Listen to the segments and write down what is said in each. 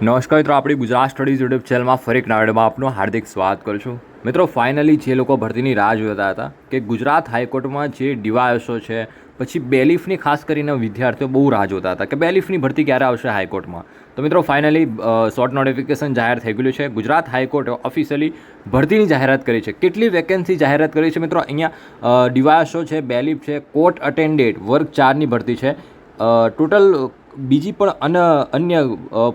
નમસ્કાર મિત્રો, આપણી ગુજરાત સ્ટડીઝ યુટ્યુબ ચેનલમાં ફરી એક નવા આપનું હાર્દિક સ્વાગત કરું છું. મિત્રો ફાઇનલી જે લોકો ભરતીની રાહ જોતા હતા કે ગુજરાત હાઈકોર્ટમાં જે ડીવાયએસઓ છે, પછી બેલીફની ખાસ કરીને વિદ્યાર્થીઓ બહુ રાહ જોતા હતા કે બેલીફની ભરતી ક્યારે આવશે હાઈકોર્ટમાં? તો મિત્રો ફાઇનલી શોર્ટ નોટિફિકેશન જાહેર થઈ ગયું છે. ગુજરાત હાઈકોર્ટે ઓફિશિયલી ભરતીની જાહેરાત કરી છે. કેટલી વેકેન્સી જાહેરાત કરી છે મિત્રો? અહીંયા ડીવાયએસઓ છે, બેલીફ છે કોર્ટ અટેન્ડેડ વર્ગ ચારની ભરતી છે. ટોટલ બીજી પણ અન, અન્ય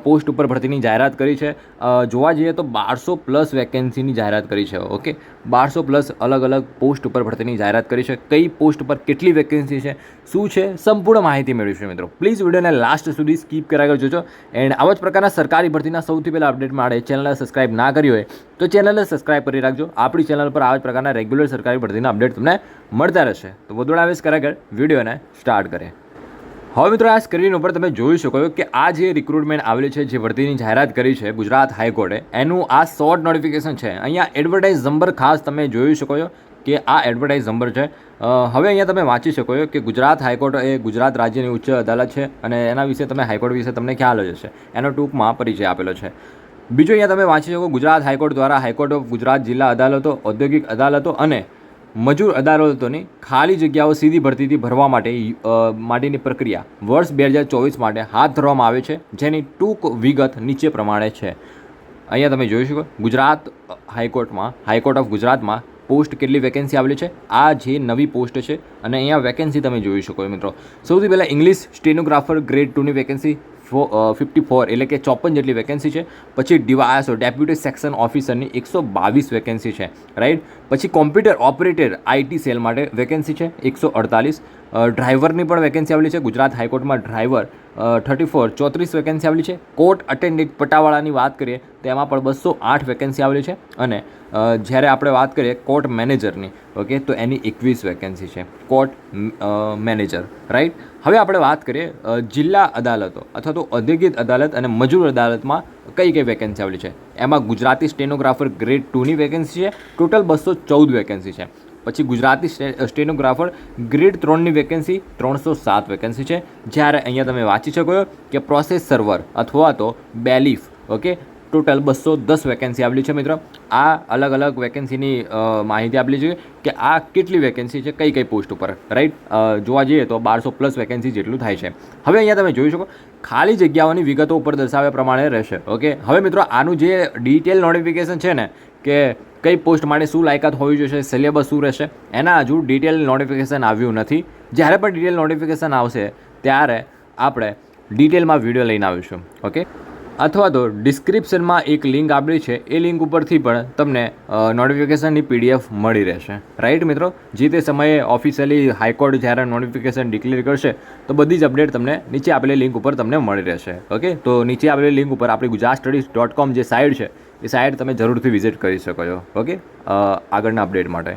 પોસ્ટ ઉપર ભરતીની જાહેરાત કરી છે. જોવા જઈએ તો બારસો પ્લસ વેકેન્સીની જાહેરાત કરી છે, ઓકે? બારસો પ્લસ અલગ અલગ પોસ્ટ ઉપર ભરતીની જાહેરાત કરી છે. કઈ પોસ્ટ ઉપર કેટલી વેકેન્સી છે? શું છે? સંપૂર્ણ માહિતી મેળવીશું મિત્રો. પ્લીઝ વિડીયોને લાસ્ટ સુધી સ્કીપ કરજો જોજો એન્ડ આવા જ પ્રકારના સરકારી ભરતીના સૌથી પહેલાં અપડેટ માટે ચેનલને સબસ્ક્રાઇબ ના કરી હોય, તો ચેનલને સબસ્ક્રાઇબ કરી રાખજો. આપણી ચેનલ પર આવા જ પ્રકારના રેગ્યુલર સરકારી ભરતીના અપડેટ તમને મળતા રહેશે. તો વધુ આવેશ કરાગર વિડીયોને સ્ટાર્ટ કરીએ. હવે મિત્રો આ સ્ક્રીન ઉપર તમે જોઈ શકો છો કે આ જે રિક્રુટમેન્ટ આવેલી છે, જે ભરતીની જાહેરાત કરી છે ગુજરાત હાઈકોર્ટે, એનું આ શોર્ટ નોટિફિકેશન છે. અહીંયા એડવર્ટાઇઝ નંબર ખાસ તમે જોઈ શકો છો કે આ એડવર્ટાઇઝ નંબર છે. હવે અહીંયા તમે વાંચી શકો છો કે ગુજરાત હાઈકોર્ટ એ ગુજરાત રાજ્યની ઉચ્ચ અદાલત છે અને એના વિશે તમે હાઈકોર્ટ વિશે તમને ખ્યાલ જ હશે. એનો ટૂંકમાં પરિચય આપેલો છે. બીજો અહીંયા તમે વાંચી શકો ગુજરાત હાઈકોર્ટ દ્વારા હાઈકોર્ટ ઓફ ગુજરાત જિલ્લા અદાલતો, ઔદ્યોગિક અદાલતો અને મજૂર અદાલતોની ખાલી જગ્યાઓ સીધી ભરતીથી ભરવા માટે માટેની પ્રક્રિયા વર્ષ બે હજાર ચોવીસ માટે હાથ ધરવામાં આવે છે, જેની ટૂંક વિગત નીચે પ્રમાણે છે. અહીંયા તમે જોઈ શકો, ગુજરાત હાઈકોર્ટમાં, હાઈકોર્ટ ઓફ ગુજરાતમાં પોસ્ટ કેટલી વેકેન્સી આવેલી છે? આ જે નવી પોસ્ટ છે, અને અહીંયા વેકેન્સી તમે જોઈ શકો મિત્રો. સૌથી પહેલાં ઇંગ્લિશ સ્ટેનોગ્રાફર ગ્રેડ ટુની વેકેન્સી ફિફ્ટી ફોર એટલે કે ચોપન જેટલી વેકેન્સી છે. પછી ડીવાયસો ડેપ્યુટી સેક્શન ઓફિસરની એકસો બાવીસ વેકેન્સી છે રાઈટ પછી કોમ્પ્યુટર ઓપરેટર આઈટી સેલ માટે વેકેન્સી છે, એકસો અડતાલીસ. ડ્રાઈવરની પણ વેકેન્સી આવેલી છે. ગુજરાત હાઈકોર્ટમાં ડ્રાઈવર થર્ટી ફોર ચોત્રીસ વેકેન્સી આવેલી છે. કોર્ટ અટેન્ડેડ પટાવાળાની વાત કરીએ, તો એમાં પણ બસો આઠ વેકેન્સી આવેલી છે. અને જ્યારે આપણે વાત કરીએ કોર્ટ મેનેજરની ઓકે તો એની એકવીસ વેકેન્સી છે. કોર્ટ મેનેજર રાઈટ હવે આપણે વાત કરીએ જિલ્લા અદાલતો અથવા તો ઔદ્યોગિક અદાલત અને મજૂર અદાલતમાં કઈ કઈ વેકેન્સી આવેલી છે. એમાં ગુજરાતી સ્ટેનોગ્રાફર ગ્રેડ ટુની વેકેન્સી છે. ટોટલ બસો ચૌદ વેકેન્સી છે. પછી ગુજરાતી સ્ટે- સ્ટેનોગ્રાફર ગ્રેડ ત્રણની વેકેન્સી ત્રણસો સાત વેકેન્સી છે. જ્યારે અહીંયા તમે વાંચી શકો કે પ્રોસેસ સર્વર અથવા તો બેલીફ, ઓકે? ટોટલ બસો દસ વેકેન્સી આપેલી છે મિત્રો. આ અલગ અલગ વેકેન્સીની માહિતી આપેલી છે કે આ કેટલી વેકેન્સી છે કઈ કઈ પોસ્ટ ઉપર, રાઈટ? જોવા જઈએ તો બારસો પ્લસ વેકેન્સી જેટલું થાય છે. હવે અહીંયા તમે જોઈ શકો, ખાલી જગ્યાઓની વિગતો ઉપર દર્શાવ્યા પ્રમાણે રહેશે, ઓકે? હવે મિત્રો આનું જે ડિટેલ નોટિફિકેશન છે ને કે કઈ પોસ્ટ માટે શું લાયકાત હોવી જોઈએ, સિલેબસ શું રહેશે, એના હજુ ડિટેલ નોટિફિકેશન આવ્યું નથી. જ્યારે પણ ડિટેલ નોટિફિકેશન આવશે, ત્યારે આપણે ડિટેલમાં વીડિયો લઈને આવીશું ઓકે અથવા તો ડિસ્ક્રિપ્શનમાં એક લિંક આપેલી છે. એ લિંક ઉપરથી પણ તમને નોટિફિકેશનની પીડીએફ મળી રહેશે. રાઈટ મિત્રો? જે તે સમયે ઓફિશિયલી હાઈકોર્ટ જ્યારે નોટિફિકેશન ડિક્લેર કરશે, તો બધી જ અપડેટ તમને નીચે આપેલી લિંક ઉપર તમને મળી રહેશે. ઓકે તો નીચે આપેલી લિંક ઉપર આપણી ગુજરાત સ્ટડીઝ ડોટ કોમ જે સાઇટ છે, એ સાઇટ તમે જરૂરથી વિઝિટ કરી શકો છો. ઓકે આગળના અપડેટ માટે.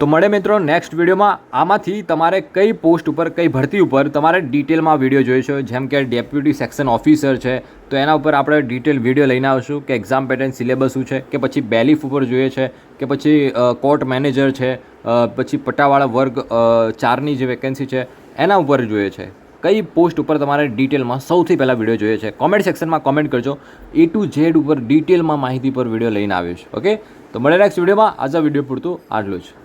તો મળે મિત્રો નેક્સ્ટ વિડીયોમાં. આમાંથી તમારે કઈ પોસ્ટ ઉપર, કઈ ભરતી ઉપર તમારે ડિટેલમાં વીડિયો જોઈશો. જેમ કે ડેપ્યુટી સેક્શન ઓફિસર છે, તો એના ઉપર આપણે ડિટેલ વીડિયો લઈને આવશું કે એક્ઝામ પેટર્ન સિલેબસ શું છે, કે પછી બેલીફ ઉપર જોઈએ છે, કે પછી કોર્ટ મેનેજર છે પછી પટ્ટાવાળા વર્ગ ચારની જે વેકેન્સી છે, એના ઉપર જોઈએ છે. કઈ પોસ્ટ ઉપર તમારે ડિટેલમાં સૌથી પહેલાં વીડિયો જોઈએ છે કોમેન્ટ સેક્શનમાં કોમેન્ટ કરજો. એ ટુ ઝેડ ઉપર ડિટેલમાં માહિતી પર વીડિયો લઈને આવીશ ઓકે તો મળે નેક્સ્ટ વિડીયોમાં. આજે વીડિયો પૂરતું આટલું જ.